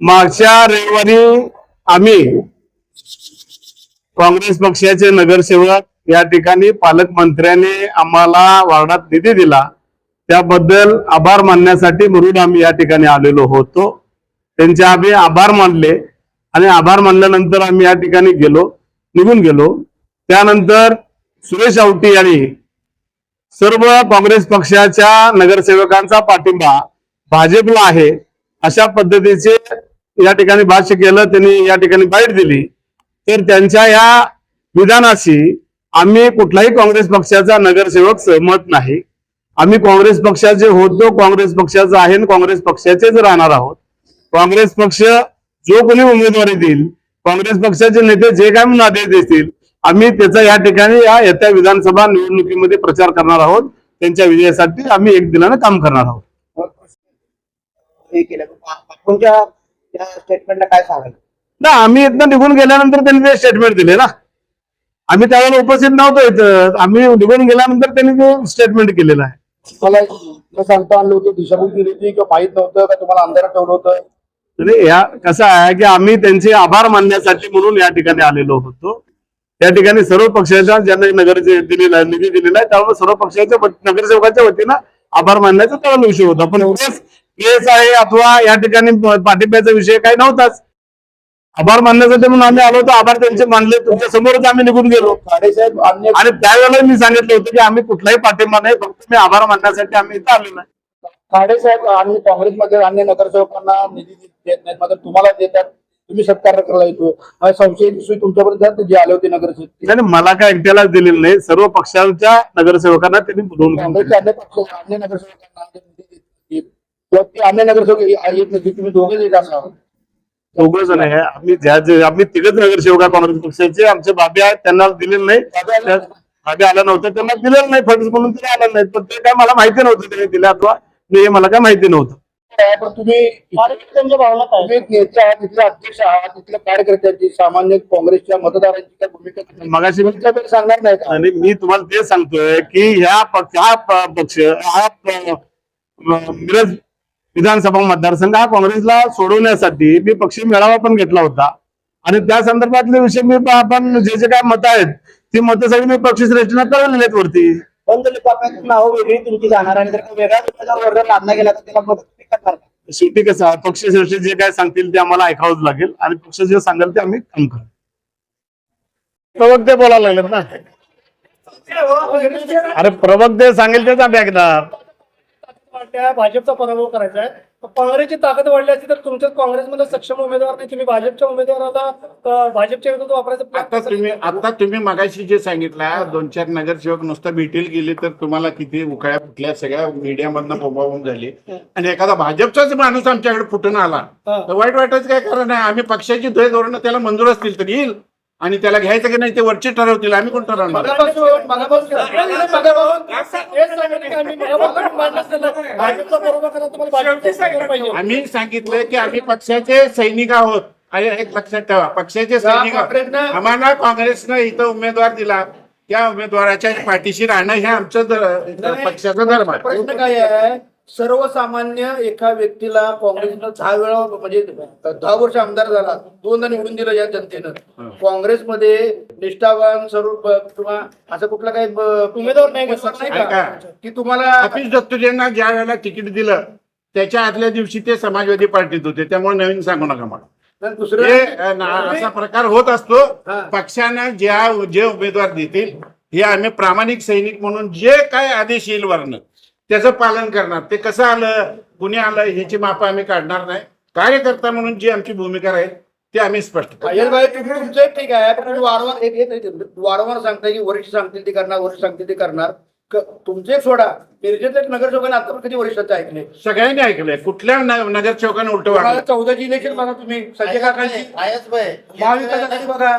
मागच्या रविवारी आम्ही काँग्रेस पक्षाचे नगरसेवक या ठिकाणी पालकमंत्र्यांनी आम्हाला वार्डात निधी दिला. त्याबद्दल आभार मानण्यासाठी म्हणून आम्ही या ठिकाणी आलेलो होतो. त्यांचे आम्ही आभार मानले आणि आभार मानल्यानंतर आम्ही या ठिकाणी गेलो निघून गेलो. त्यानंतर सुरेश आवटी यांनी सर्व काँग्रेस पक्षाच्या नगरसेवकांचा पाठिंबा भाजपला आहे अशा पद्धतीचे या ठिकाणी भाष्य केलं त्यांनी या ठिकाणी बाईट दिली. तर त्यांच्या या विधानाशी आम्ही कुठलाही काँग्रेस पक्षाचा नगरसेवक सहमत नाही. आम्ही काँग्रेस पक्षाचे होतो काँग्रेस पक्षाचा आहे काँग्रेस पक्षाचेच राहणार आहोत. काँग्रेस पक्ष जो कोणी उमेदवारी देईल काँग्रेस पक्षाचे नेते जे काय म्हणून आदेश देतील आम्ही त्याचा या ठिकाणी या येत्या विधानसभा निवडणुकीमध्ये प्रचार करणार आहोत. त्यांच्या विजयासाठी आम्ही एक दिलानं काम करणार आहोत. त्या स्टेटमेंटला काय सांगाल ना आम्ही इथनं निघून गेल्यानंतर त्यांनी ते स्टेटमेंट दिले ना. आम्ही त्यावेळेला उपस्थित नव्हतो इथं. आम्ही निघून गेल्यानंतर त्यांनी ते स्टेटमेंट केलेलं आहे. न सांगता आणलं होतं दिशाभूल केली होती किंवा माहीत नव्हतं का तुम्हाला अंधारात ठेवलं होतं? तरी या कसं आहे की आम्ही त्यांचे आभार मानण्यासाठी म्हणून या ठिकाणी आलेलो होतो. त्या ठिकाणी सर्व पक्षाच्या ज्यांना नगर दिलेला आहे निधी दिलेला आहे त्यामुळे सर्व पक्षाच्या नगरसेवकाच्या वतीनं आभार मानण्याचा त्यावेळेला विषय होता. पण एवढेच केस आहे अथवा या ठिकाणी पाठिंब्याचा विषय काही नव्हताच. आभार मानण्यासाठी म्हणून आम्ही आलो होतो. आभार त्यांचे मानले. तुमच्या समोरच आम्ही निघून गेलो. आणि त्यावेळेला मी सांगितलं होतं की आम्ही कुठलाही पाठिंबा नाही फक्त मी आभार मानण्यासाठी आम्ही इथं आलेलो आहे. खाडेसाहेब आणि काँग्रेसमध्ये अन्य नगरसेवकांना निधी देत नाहीत. मात्र तुम्हाला देतात. तुम्ही सत्कार करायला येतो. हा संशय दिसतोय तुमच्यापर्यंत जे आले होते नगरसेवक. मला काय एकट्यालाच दिलेलं नाही. सर्व पक्षांच्या नगरसेवकांना त्यांनी बोलवून घेतलं. काँग्रेसचे अन्य पक्ष अन्य नगरसेवकांना किंवा ते अन्य नगरसेवक येत नाही तुम्ही दोघे असणार दोघं जण आहे. आम्ही ज्या जे- आम्ही तिघच नगरसेवक आहे काँग्रेस पक्षाचे आमचे बाबे आहेत त्यांना दिलेलं नाही. त्या- बाबे आला नव्हतं त्यांना दिलेलं नाही. फंड म्हणून ते आलं नाही. पण ते काय मला माहिती नव्हतं त्यांनी दिले अथवा हे मला काय माहिती नव्हतं. पण तुम्ही तुम्ही एक नेते आहात तिथले अध्यक्ष आहात तिथल्या कार्यकर्त्यांची सामान्य काँग्रेसच्या मतदारांची काय भूमिका तुम्ही मगाशी मी सांगणार नाही का? आणि मी तुम्हाला ते सांगतोय की ह्या पक्ष हा प- पक्ष हा प- म- मिरज विधानसभा मतदारसंघ हा काँग्रेसला सोडवण्यासाठी मी पक्षी मेळावा पण घेतला होता. आणि त्या संदर्भातले विषय मी आपण जे जे काय मतं आहेत ती मतं सगळी मी पक्षश्रेष्ठींना कळवलेली आहेत वरती. का? शेवटी कसं पक्षश्रेष्ठी जे काय सांगतील ते आम्हाला ऐकावंच लागेल आणि पक्ष जे सांगेल ते आम्ही काम करू. प्रवक्ते बोलायला लागलेत ना. अरे प्रवक्ते सांगेल तेच आम्ही ऐकणार. त्या भाजपचा पराभव करायचा आहे. काँग्रेसची ताकद वाढली असती तर तुमच्याच काँग्रेसमध्ये सक्षम उमेदवार नाही. तुम्ही भाजपच्या उमेदवाराला भाजपच्या विरुद्ध वापरायचं आता तुम्ही? आता तुम्ही मगाशी जे सांगितलं दोन चार नगरसेवक नुसतं भेटील गेले तर तुम्हाला किती उकळ्या फुटल्या सगळ्या मीडियामधनं बोंबाबोंब झाली. आणि एखादा भाजपचाच माणूस आमच्याकडे फुटून आला. तर वाईट वाटायचं काय कारण आहे? आम्ही पक्षाची ध्येय धोरणं त्याला मंजूर असतील तर येईल. आणि त्याला घ्यायचं की नाही ते वरचे ठरवतील आम्ही कोण ठरवणार आम्ही सांगितलं की आम्ही पक्षाचे सैनिक आहोत आणि एक लक्षात ठेवा पक्षाचे सैनिक आम्हाला काँग्रेसनं इथं उमेदवार दिला त्या उमेदवाराच्या पाठीशी राहणं हे आमचं पक्षाचा धर्म आहे प्रश्न काय आहे सर्वसामान्य एका व्यक्तीला काँग्रेसनं दहा वेळा म्हणजे दहा वर्ष आमदार झाला दोनदा निवडून दिलं या जनतेनं. काँग्रेसमध्ये निष्ठावान ब- किंवा असं कुठला काही उमेदवार नाही का? का? की तुम्हाला अपिश दत्तुजेंना ज्या वेळेला तिकीट दिलं त्याच्या आदल्या दिवशी ते समाजवादी पार्टीत होते त्यामुळे नवीन सांगू नका मला. दुसरं असा प्रकार होत असतो. पक्षानं ज्या जे उमेदवार देतील हे आम्ही प्रामाणिक सैनिक म्हणून जे काय आदेश येईल वरनं त्याचं पालन करणार. ते कसं आलं कुणी आलं ह्याची मापं आम्ही काढणार नाही. कार्यकर्ता म्हणून जी आमची भूमिका राहील ते आम्ही स्पष्ट तुमचं ठीक आहे. पण वारंवार एक वारंवार सांगताय की वरिष्ठ सांगतील ते करणार वरिष्ठ सांगतील ते करणार. तुमचे सोडा. मिरजेत एक नगरसेवकाने आता कधी वरिष्ठांचे ऐकले सगळ्यांनी ऐकलंय. कुठल्या नगरसेवकानं उलट वागलं चौदाची इलेक्शन बघा तुम्ही. संजय काकांची. महाविकास आघाडी बघा.